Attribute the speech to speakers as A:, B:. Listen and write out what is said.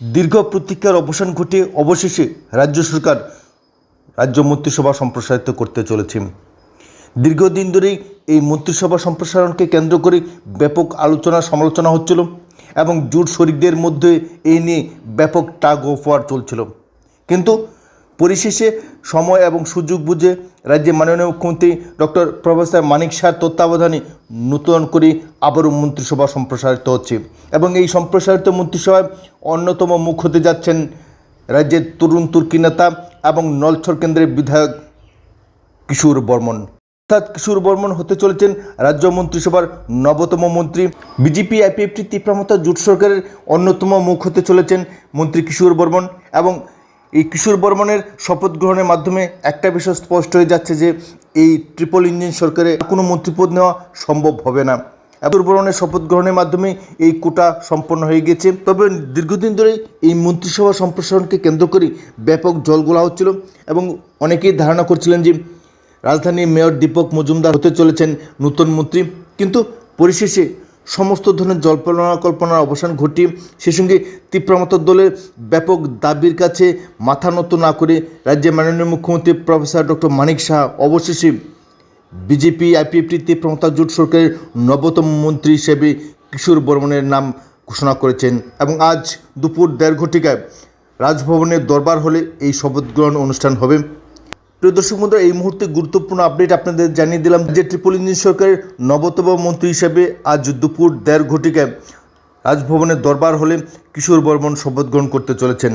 A: দীর্ঘ প্রতীক্ষার অবসান ঘটিয়ে অবশেষে রাজ্য সরকার রাজ্য মন্ত্রিসভা সম্প্রসারিত করতে চলেছে। দীর্ঘদিন ধরেই এই মন্ত্রিসভা সম্প্রসারণকে কেন্দ্র করে ব্যাপক আলোচনা সমালোচনা হচ্ছিল এবং জোট শরিকদের মধ্যে এই নিয়ে ব্যাপক টাগ অফ ওয়ার চলছিল। কিন্তু পরিশেষে সময় এবং সুযোগ বুঝে রাজ্যের মাননীয় মুখ্যমন্ত্রী ডক্টর প্রফেসর মানিক শাহর তত্ত্বাবধানে নূতন করে আবারও মন্ত্রিসভা সম্প্রসারিত হচ্ছে। এবং এই সম্প্রসারিত মন্ত্রিসভায় অন্যতম মুখ হতে যাচ্ছেন রাজ্যের তরুণ তুর্কি নেতা এবং নলছর কেন্দ্রের বিধায়ক কিশোর বর্মন। অর্থাৎ কিশোর বর্মন হতে চলেছেন রাজ্য মন্ত্রিসভার নবতম মন্ত্রী। বিজেপি, আইপিএফটি তীব্রমতা জোট সরকারের অন্যতম মুখ হতে চলেছেন মন্ত্রী কিশোর বর্মন এবং এই কিশোর বর্মনের শপথ গ্রহণের মাধ্যমে একটা বিষয় স্পষ্ট হয়ে যাচ্ছে যে এই ট্রিপল ইঞ্জিন সরকারে কোনো মন্ত্রীপদ নেওয়া সম্ভব হবে না। কিশোর বর্মনের শপথ গ্রহণের মাধ্যমে এই কোটা সম্পন্ন হয়ে গেছে। তবে দীর্ঘদিন ধরে এই মন্ত্রিসভা সম্প্রসারণকে কেন্দ্র করে ব্যাপক জলগোলা হচ্ছিল এবং অনেকেই ধারণা করছিলেন যে রাজধানীর মেয়র দীপক মজুমদার হতে চলেছেন নতুন মন্ত্রী। কিন্তু পরিশেষে সমস্ত ধরনের জল্পনা কল্পনার অবসান ঘটিয়ে সে সঙ্গে তীব্রমত দলের ব্যাপক দাবির কাছে মাথা নত না করে রাজ্যের মাননীয় মুখ্যমন্ত্রী প্রফেসর ডক্টর মানিক শাহ অবশেষে বিজেপি আইপিএফটি তীব্রমতা জোট সরকারের নবতম মন্ত্রী হিসেবে কিশোর বর্মনের নাম ঘোষণা করেছেন এবং আজ দুপুর দেড় ঘটিকায় রাজভবনের দরবার হলে এই শপথ গ্রহণ অনুষ্ঠান হবে। প্রিয় দর্শক বন্ধুরা, এই মুহূর্তে গুরুত্বপূর্ণ আপডেট আপনাদের জানিয়ে দিলাম যে ট্রিপল ইঞ্জিন সরকারের নবতম মন্ত্রী হিসেবে আজ দুপুর দেড় ঘটিকায় রাজভবনের দরবার হলে কিশোর বর্মন শপথ গ্রহণ করতে চলেছেন।